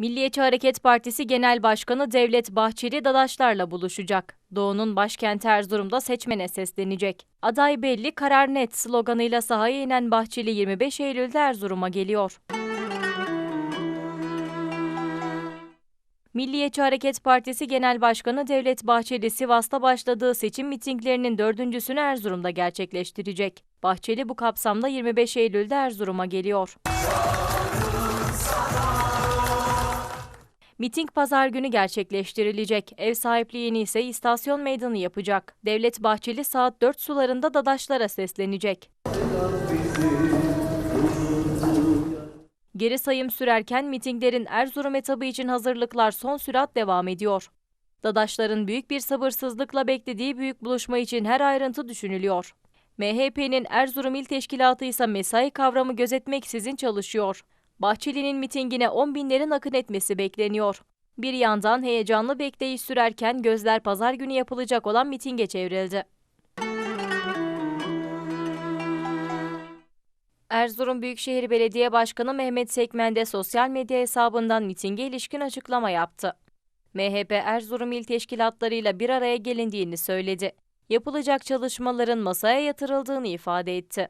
Milliyetçi Hareket Partisi Genel Başkanı Devlet Bahçeli Dadaşlarla buluşacak. Doğu'nun başkenti Erzurum'da seçmene seslenecek. Aday belli, karar net sloganıyla sahaya inen Bahçeli 25 Eylül'de Erzurum'a geliyor. Milliyetçi Hareket Partisi Genel Başkanı Devlet Bahçeli Sivas'ta başladığı seçim mitinglerinin dördüncüsünü Erzurum'da gerçekleştirecek. Bahçeli bu kapsamda 25 Eylül'de Erzurum'a geliyor. Miting pazar günü gerçekleştirilecek. Ev sahipliğini ise istasyon meydanı yapacak. Devlet Bahçeli saat 4 sularında Dadaşlara seslenecek. Geri sayım sürerken mitinglerin Erzurum etabı için hazırlıklar son sürat devam ediyor. Dadaşların büyük bir sabırsızlıkla beklediği büyük buluşma için her ayrıntı düşünülüyor. MHP'nin Erzurum İl Teşkilatı ise mesai kavramı gözetmeksizin çalışıyor. Bahçeli'nin mitingine 10 binlerin akın etmesi bekleniyor. Bir yandan heyecanlı bekleyiş sürerken gözler pazar günü yapılacak olan mitinge çevrildi. Erzurum Büyükşehir Belediye Başkanı Mehmet Sekmen de sosyal medya hesabından mitinge ilişkin açıklama yaptı. MHP Erzurum İl Teşkilatlarıyla bir araya gelindiğini söyledi. Yapılacak çalışmaların masaya yatırıldığını ifade etti.